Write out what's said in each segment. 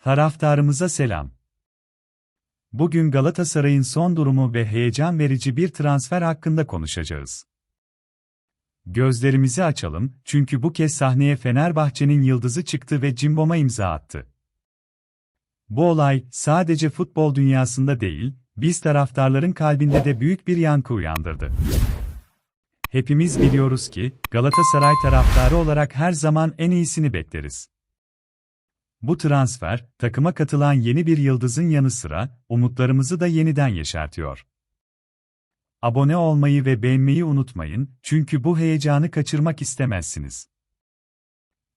Taraftarımıza selam. Bugün Galatasaray'ın son durumu ve heyecan verici bir transfer hakkında konuşacağız. Gözlerimizi açalım çünkü bu kez sahneye Fenerbahçe'nin yıldızı çıktı ve Cimbom'a imza attı. Bu olay sadece futbol dünyasında değil, biz taraftarların kalbinde de büyük bir yankı uyandırdı. Hepimiz biliyoruz ki Galatasaray taraftarı olarak her zaman en iyisini bekleriz. Bu transfer, takıma katılan yeni bir yıldızın yanı sıra, umutlarımızı da yeniden yeşertiyor. Abone olmayı ve beğenmeyi unutmayın, çünkü bu heyecanı kaçırmak istemezsiniz.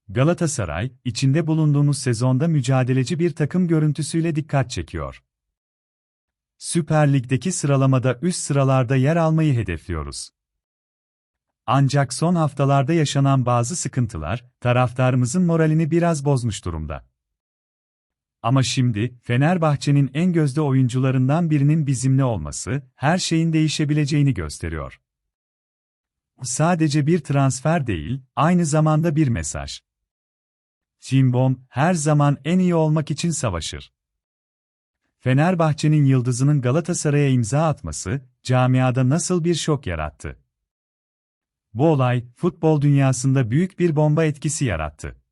Galatasaray, içinde bulunduğumuz sezonda mücadeleci bir takım görüntüsüyle dikkat çekiyor. Süper Lig'deki sıralamada üst sıralarda yer almayı hedefliyoruz. Ancak son haftalarda yaşanan bazı sıkıntılar, taraftarımızın moralini biraz bozmuş durumda. Ama şimdi, Fenerbahçe'nin en gözde oyuncularından birinin bizimle olması, her şeyin değişebileceğini gösteriyor. Sadece bir transfer değil, aynı zamanda bir mesaj. Cimbom, her zaman en iyi olmak için savaşır. Fenerbahçe'nin yıldızının Galatasaray'a imza atması, camiada nasıl bir şok yarattı? Bu olay, futbol dünyasında büyük bir bomba etkisi yarattı.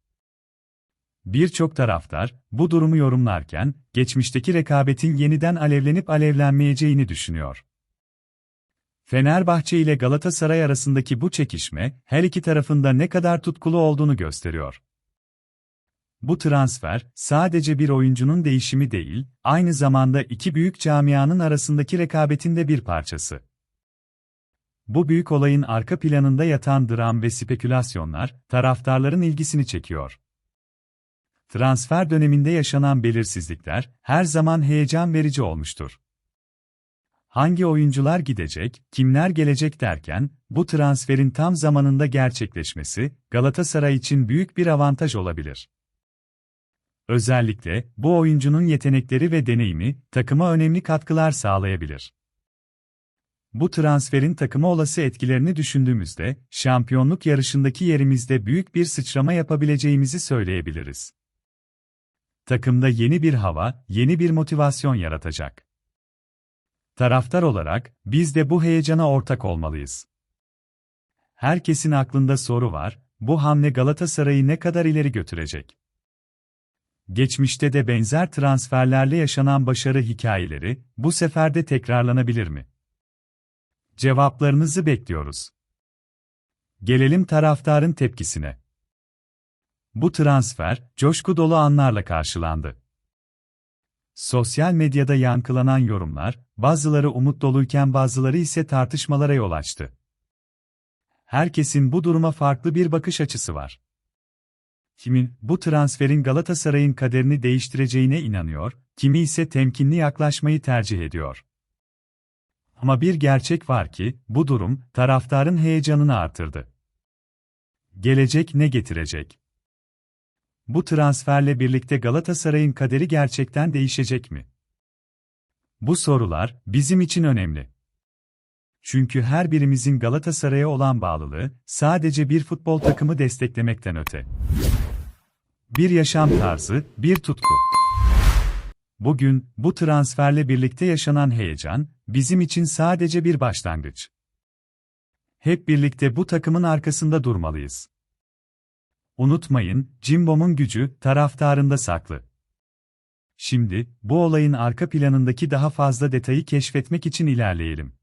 Birçok taraftar, bu durumu yorumlarken, geçmişteki rekabetin yeniden alevlenip alevlenmeyeceğini düşünüyor. Fenerbahçe ile Galatasaray arasındaki bu çekişme, her iki tarafında ne kadar tutkulu olduğunu gösteriyor. Bu transfer, sadece bir oyuncunun değişimi değil, aynı zamanda iki büyük camianın arasındaki rekabetin de bir parçası. Bu büyük olayın arka planında yatan dram ve spekülasyonlar, taraftarların ilgisini çekiyor. Transfer döneminde yaşanan belirsizlikler, her zaman heyecan verici olmuştur. Hangi oyuncular gidecek, kimler gelecek derken, bu transferin tam zamanında gerçekleşmesi, Galatasaray için büyük bir avantaj olabilir. Özellikle, bu oyuncunun yetenekleri ve deneyimi, takıma önemli katkılar sağlayabilir. Bu transferin takıma olası etkilerini düşündüğümüzde, şampiyonluk yarışındaki yerimizde büyük bir sıçrama yapabileceğimizi söyleyebiliriz. Takımda yeni bir hava, yeni bir motivasyon yaratacak. Taraftar olarak, biz de bu heyecana ortak olmalıyız. Herkesin aklında soru var, bu hamle Galatasaray'ı ne kadar ileri götürecek? Geçmişte de benzer transferlerle yaşanan başarı hikayeleri, bu sefer de tekrarlanabilir mi? Cevaplarınızı bekliyoruz. Gelelim taraftarın tepkisine. Bu transfer, coşku dolu anlarla karşılandı. Sosyal medyada yankılanan yorumlar, bazıları umut doluyken bazıları ise tartışmalara yol açtı. Herkesin bu duruma farklı bir bakış açısı var. Kimin bu transferin Galatasaray'ın kaderini değiştireceğine inanıyor, kimi ise temkinli yaklaşmayı tercih ediyor. Ama bir gerçek var ki, bu durum, taraftarın heyecanını artırdı. Gelecek ne getirecek? Bu transferle birlikte Galatasaray'ın kaderi gerçekten değişecek mi? Bu sorular bizim için önemli. Çünkü her birimizin Galatasaray'a olan bağlılığı sadece bir futbol takımı desteklemekten öte. Bir yaşam tarzı, bir tutku. Bugün bu transferle birlikte yaşanan heyecan bizim için sadece bir başlangıç. Hep birlikte bu takımın arkasında durmalıyız. Unutmayın, Cimbom'un gücü taraftarında saklı. Şimdi, bu olayın arka planındaki daha fazla detayı keşfetmek için ilerleyelim.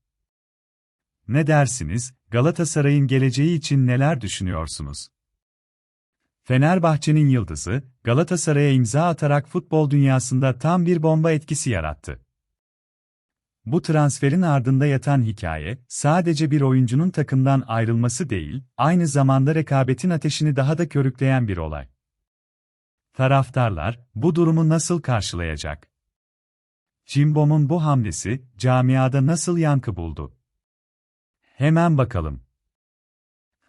Ne dersiniz, Galatasaray'ın geleceği için neler düşünüyorsunuz? Fenerbahçe'nin yıldızı, Galatasaray'a imza atarak futbol dünyasında tam bir bomba etkisi yarattı. Bu transferin ardında yatan hikaye, sadece bir oyuncunun takımdan ayrılması değil, aynı zamanda rekabetin ateşini daha da körükleyen bir olay. Taraftarlar, bu durumu nasıl karşılayacak? Cimbom'un bu hamlesi, camiada nasıl yankı buldu? Hemen bakalım.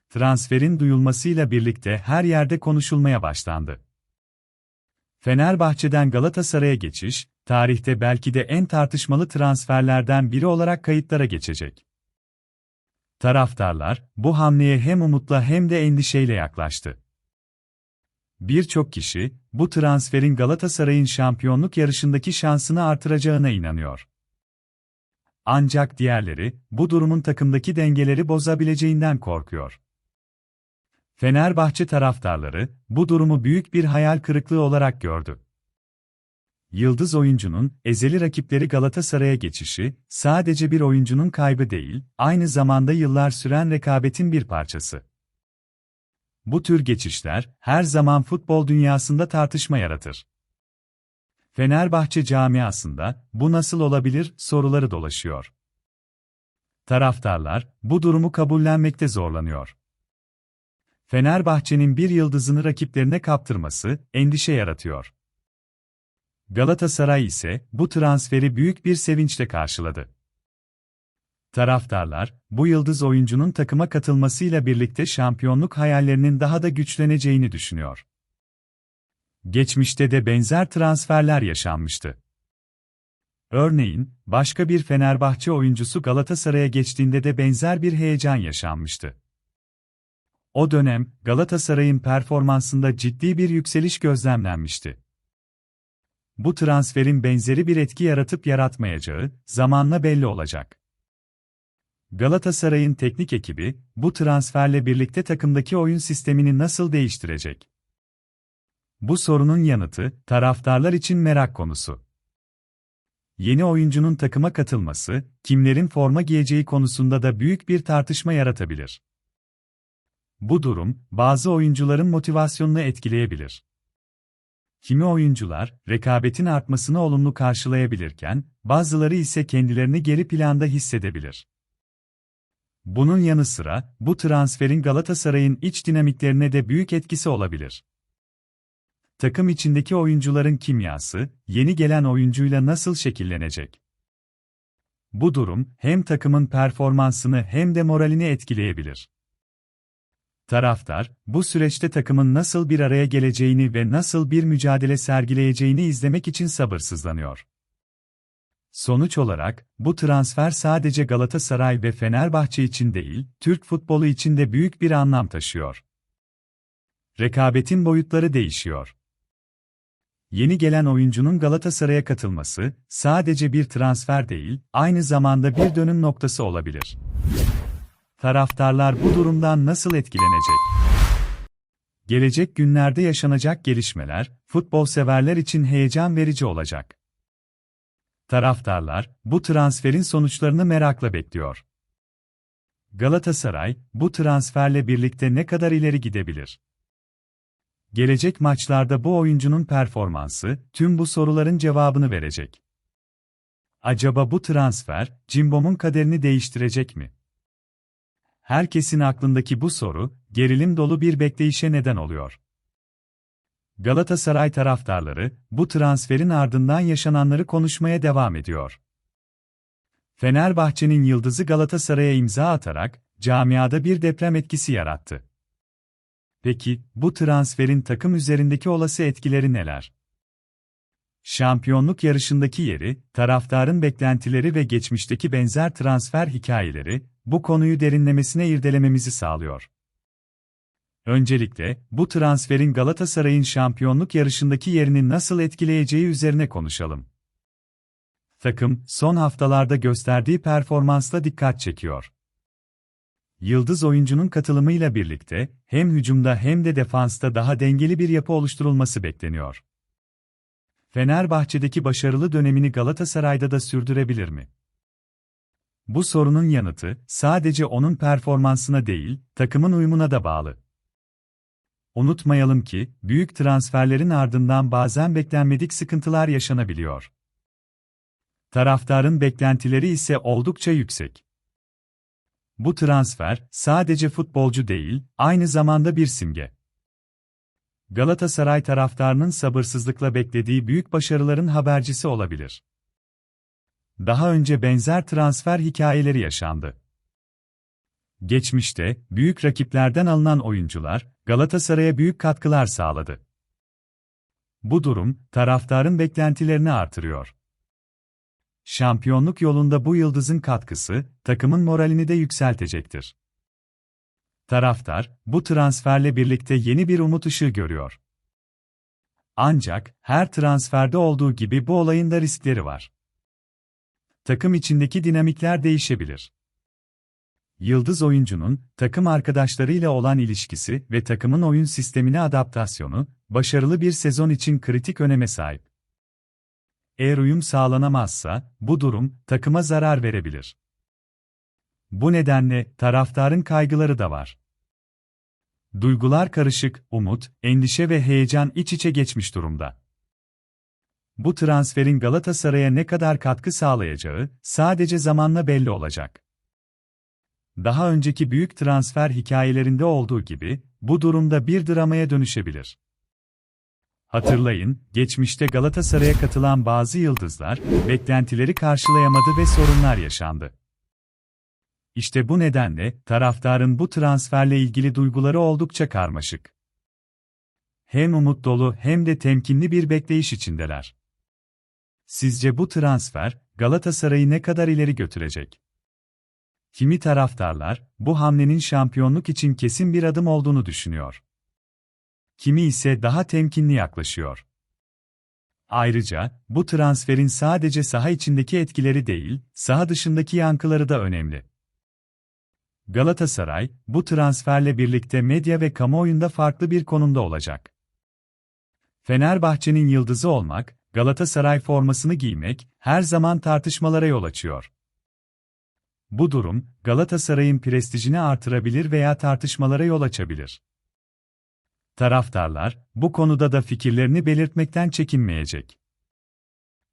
Transferin duyulmasıyla birlikte her yerde konuşulmaya başlandı. Fenerbahçe'den Galatasaray'a geçiş, tarihte belki de en tartışmalı transferlerden biri olarak kayıtlara geçecek. Taraftarlar, bu hamleye hem umutla hem de endişeyle yaklaştı. Birçok kişi, bu transferin Galatasaray'ın şampiyonluk yarışındaki şansını artıracağına inanıyor. Ancak diğerleri, bu durumun takımdaki dengeleri bozabileceğinden korkuyor. Fenerbahçe taraftarları, bu durumu büyük bir hayal kırıklığı olarak gördü. Yıldız oyuncunun, ezeli rakipleri Galatasaray'a geçişi, sadece bir oyuncunun kaybı değil, aynı zamanda yıllar süren rekabetin bir parçası. Bu tür geçişler, her zaman futbol dünyasında tartışma yaratır. Fenerbahçe camiasında, bu nasıl olabilir, soruları dolaşıyor. Taraftarlar, bu durumu kabullenmekte zorlanıyor. Fenerbahçe'nin bir yıldızını rakiplerine kaptırması, endişe yaratıyor. Galatasaray ise, bu transferi büyük bir sevinçle karşıladı. Taraftarlar, bu yıldız oyuncunun takıma katılmasıyla birlikte şampiyonluk hayallerinin daha da güçleneceğini düşünüyor. Geçmişte de benzer transferler yaşanmıştı. Örneğin, başka bir Fenerbahçe oyuncusu Galatasaray'a geçtiğinde de benzer bir heyecan yaşanmıştı. O dönem, Galatasaray'ın performansında ciddi bir yükseliş gözlemlenmişti. Bu transferin benzeri bir etki yaratıp yaratmayacağı, zamanla belli olacak. Galatasaray'ın teknik ekibi, bu transferle birlikte takımdaki oyun sistemini nasıl değiştirecek? Bu sorunun yanıtı, taraftarlar için merak konusu. Yeni oyuncunun takıma katılması, kimlerin forma giyeceği konusunda da büyük bir tartışma yaratabilir. Bu durum, bazı oyuncuların motivasyonunu etkileyebilir. Kimi oyuncular, rekabetin artmasını olumlu karşılayabilirken, bazıları ise kendilerini geri planda hissedebilir. Bunun yanı sıra, bu transferin Galatasaray'ın iç dinamiklerine de büyük etkisi olabilir. Takım içindeki oyuncuların kimyası, yeni gelen oyuncuyla nasıl şekillenecek? Bu durum, hem takımın performansını hem de moralini etkileyebilir. Taraftar, bu süreçte takımın nasıl bir araya geleceğini ve nasıl bir mücadele sergileyeceğini izlemek için sabırsızlanıyor. Sonuç olarak, bu transfer sadece Galatasaray ve Fenerbahçe için değil, Türk futbolu için de büyük bir anlam taşıyor. Rekabetin boyutları değişiyor. Yeni gelen oyuncunun Galatasaray'a katılması, sadece bir transfer değil, aynı zamanda bir dönüm noktası olabilir. Taraftarlar bu durumdan nasıl etkilenecek? Gelecek günlerde yaşanacak gelişmeler, futbol severler için heyecan verici olacak. Taraftarlar, bu transferin sonuçlarını merakla bekliyor. Galatasaray, bu transferle birlikte ne kadar ileri gidebilir? Gelecek maçlarda bu oyuncunun performansı, tüm bu soruların cevabını verecek. Acaba bu transfer, Cimbom'un kaderini değiştirecek mi? Herkesin aklındaki bu soru, gerilim dolu bir bekleyişe neden oluyor. Galatasaray taraftarları, bu transferin ardından yaşananları konuşmaya devam ediyor. Fenerbahçe'nin yıldızı Galatasaray'a imza atarak, camiada bir deprem etkisi yarattı. Peki, bu transferin takım üzerindeki olası etkileri neler? Şampiyonluk yarışındaki yeri, taraftarın beklentileri ve geçmişteki benzer transfer hikayeleri, bu konuyu derinlemesine irdelememizi sağlıyor. Öncelikle, bu transferin Galatasaray'ın şampiyonluk yarışındaki yerini nasıl etkileyeceği üzerine konuşalım. Takım, son haftalarda gösterdiği performansla dikkat çekiyor. Yıldız oyuncunun katılımıyla birlikte, hem hücumda hem de defansta daha dengeli bir yapı oluşturulması bekleniyor. Fenerbahçe'deki başarılı dönemini Galatasaray'da da sürdürebilir mi? Bu sorunun yanıtı, sadece onun performansına değil, takımın uyumuna da bağlı. Unutmayalım ki, büyük transferlerin ardından bazen beklenmedik sıkıntılar yaşanabiliyor. Taraftarın beklentileri ise oldukça yüksek. Bu transfer, sadece futbolcu değil, aynı zamanda bir simge. Galatasaray taraftarının sabırsızlıkla beklediği büyük başarıların habercisi olabilir. Daha önce benzer transfer hikayeleri yaşandı. Geçmişte, büyük rakiplerden alınan oyuncular, Galatasaray'a büyük katkılar sağladı. Bu durum, taraftarın beklentilerini artırıyor. Şampiyonluk yolunda bu yıldızın katkısı, takımın moralini de yükseltecektir. Taraftar, bu transferle birlikte yeni bir umut ışığı görüyor. Ancak her transferde olduğu gibi bu olayın da riskleri var. Takım içindeki dinamikler değişebilir. Yıldız oyuncunun takım arkadaşlarıyla olan ilişkisi ve takımın oyun sistemine adaptasyonu başarılı bir sezon için kritik öneme sahip. Eğer uyum sağlanamazsa bu durum takıma zarar verebilir. Bu nedenle taraftarın kaygıları da var. Duygular karışık, umut, endişe ve heyecan iç içe geçmiş durumda. Bu transferin Galatasaray'a ne kadar katkı sağlayacağı sadece zamanla belli olacak. Daha önceki büyük transfer hikayelerinde olduğu gibi bu durumda bir dramaya dönüşebilir. Hatırlayın, geçmişte Galatasaray'a katılan bazı yıldızlar beklentileri karşılayamadı ve sorunlar yaşandı. İşte bu nedenle taraftarın bu transferle ilgili duyguları oldukça karmaşık. Hem umut dolu hem de temkinli bir bekleyiş içindeler. Sizce bu transfer Galatasaray'ı ne kadar ileri götürecek? Kimi taraftarlar bu hamlenin şampiyonluk için kesin bir adım olduğunu düşünüyor. Kimi ise daha temkinli yaklaşıyor. Ayrıca bu transferin sadece saha içindeki etkileri değil, saha dışındaki yankıları da önemli. Galatasaray, bu transferle birlikte medya ve kamuoyunda farklı bir konumda olacak. Fenerbahçe'nin yıldızı olmak, Galatasaray formasını giymek, her zaman tartışmalara yol açıyor. Bu durum, Galatasaray'ın prestijini artırabilir veya tartışmalara yol açabilir. Taraftarlar, bu konuda da fikirlerini belirtmekten çekinmeyecek.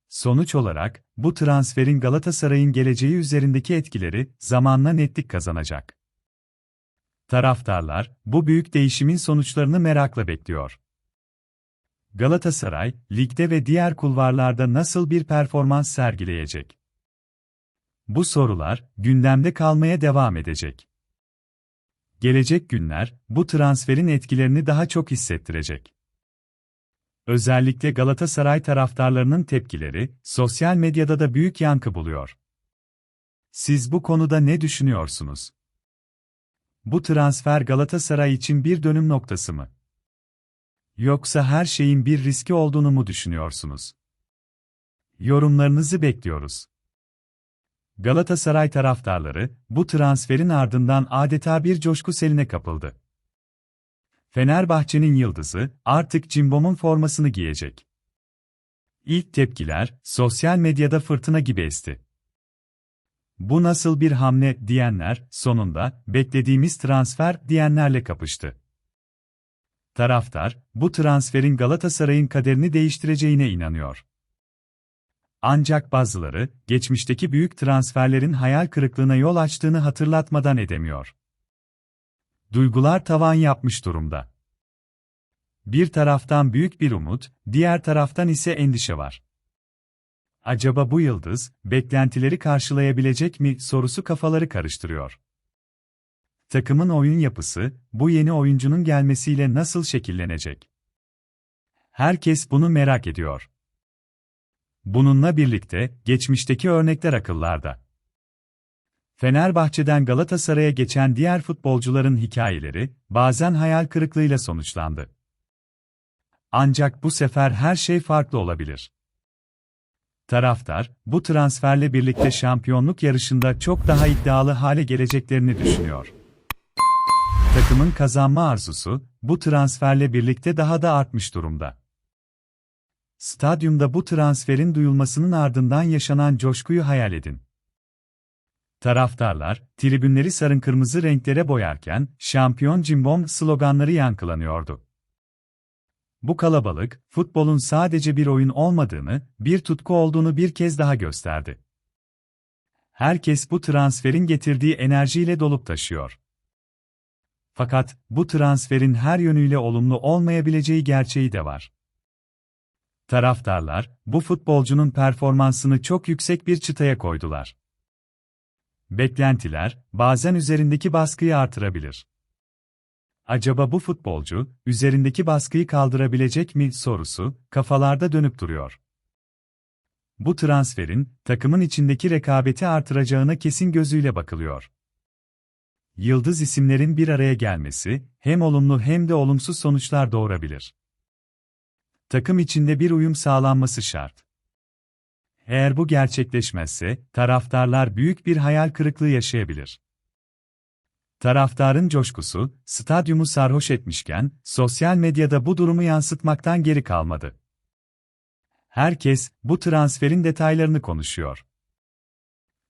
Sonuç olarak, bu transferin Galatasaray'ın geleceği üzerindeki etkileri zamanla netlik kazanacak. Taraftarlar, bu büyük değişimin sonuçlarını merakla bekliyor. Galatasaray, ligde ve diğer kulvarlarda nasıl bir performans sergileyecek? Bu sorular gündemde kalmaya devam edecek. Gelecek günler bu transferin etkilerini daha çok hissettirecek. Özellikle Galatasaray taraftarlarının tepkileri sosyal medyada da büyük yankı buluyor. Siz bu konuda ne düşünüyorsunuz? Bu transfer Galatasaray için bir dönüm noktası mı? Yoksa her şeyin bir riski olduğunu mu düşünüyorsunuz? Yorumlarınızı bekliyoruz. Galatasaray taraftarları bu transferin ardından adeta bir coşku seline kapıldı. Fenerbahçe'nin yıldızı artık Cimbom'un formasını giyecek. İlk tepkiler sosyal medyada fırtına gibi esti. Bu nasıl bir hamle diyenler sonunda beklediğimiz transfer diyenlerle kapıştı. Taraftar bu transferin Galatasaray'ın kaderini değiştireceğine inanıyor. Ancak bazıları geçmişteki büyük transferlerin hayal kırıklığına yol açtığını hatırlatmadan edemiyor. Duygular tavan yapmış durumda. Bir taraftan büyük bir umut, diğer taraftan ise endişe var. Acaba bu yıldız, beklentileri karşılayabilecek mi sorusu kafaları karıştırıyor. Takımın oyun yapısı, bu yeni oyuncunun gelmesiyle nasıl şekillenecek? Herkes bunu merak ediyor. Bununla birlikte, geçmişteki örnekler akıllarda. Fenerbahçe'den Galatasaray'a geçen diğer futbolcuların hikayeleri, bazen hayal kırıklığıyla sonuçlandı. Ancak bu sefer her şey farklı olabilir. Taraftar, bu transferle birlikte şampiyonluk yarışında çok daha iddialı hale geleceklerini düşünüyor. Takımın kazanma arzusu, bu transferle birlikte daha da artmış durumda. Stadyumda bu transferin duyulmasının ardından yaşanan coşkuyu hayal edin. Taraftarlar, tribünleri sarın kırmızı renklere boyarken, şampiyon cimbom sloganları yankılanıyordu. Bu kalabalık, futbolun sadece bir oyun olmadığını, bir tutku olduğunu bir kez daha gösterdi. Herkes bu transferin getirdiği enerjiyle dolup taşıyor. Fakat bu transferin her yönüyle olumlu olmayabileceği gerçeği de var. Taraftarlar, bu futbolcunun performansını çok yüksek bir çıtaya koydular. Beklentiler, bazen üzerindeki baskıyı artırabilir. Acaba bu futbolcu, üzerindeki baskıyı kaldırabilecek mi sorusu, kafalarda dönüp duruyor. Bu transferin, takımın içindeki rekabeti artıracağına kesin gözüyle bakılıyor. Yıldız isimlerin bir araya gelmesi, hem olumlu hem de olumsuz sonuçlar doğurabilir. takım içinde bir uyum sağlanması şart. Eğer bu gerçekleşmezse, taraftarlar büyük bir hayal kırıklığı yaşayabilir. Taraftarın coşkusu, stadyumu sarhoş etmişken, sosyal medyada bu durumu yansıtmaktan geri kalmadı. Herkes, bu transferin detaylarını konuşuyor.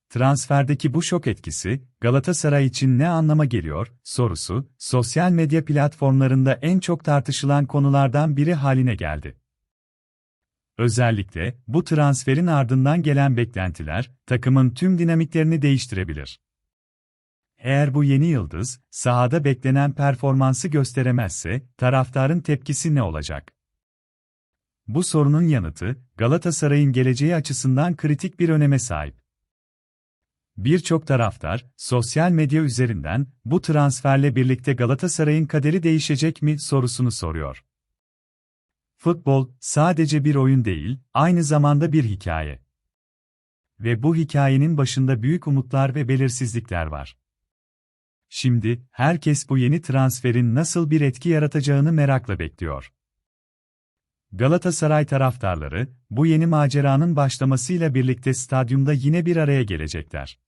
Transferdeki bu şok etkisi, Galatasaray için ne anlama geliyor, sorusu, sosyal medya platformlarında en çok tartışılan konulardan biri haline geldi. Özellikle, bu transferin ardından gelen beklentiler, takımın tüm dinamiklerini değiştirebilir. Eğer bu yeni yıldız, sahada beklenen performansı gösteremezse, taraftarın tepkisi ne olacak? Bu sorunun yanıtı, Galatasaray'ın geleceği açısından kritik bir öneme sahip. Birçok taraftar, sosyal medya üzerinden, bu transferle birlikte Galatasaray'ın kaderi değişecek mi sorusunu soruyor. Futbol, sadece bir oyun değil, aynı zamanda bir hikaye. Ve bu hikayenin başında büyük umutlar ve belirsizlikler var. Şimdi, herkes bu yeni transferin nasıl bir etki yaratacağını merakla bekliyor. Galatasaray taraftarları, bu yeni maceranın başlamasıyla birlikte stadyumda yine bir araya gelecekler.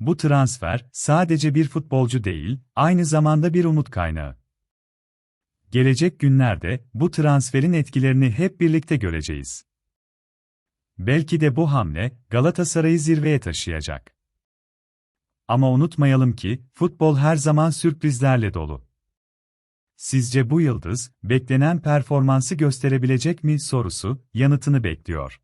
Bu transfer, sadece bir futbolcu değil, aynı zamanda bir umut kaynağı. Gelecek günlerde, bu transferin etkilerini hep birlikte göreceğiz. Belki de bu hamle, Galatasaray'ı zirveye taşıyacak. Ama unutmayalım ki, futbol her zaman sürprizlerle dolu. Sizce bu yıldız, beklenen performansı gösterebilecek mi sorusu, yanıtını bekliyor.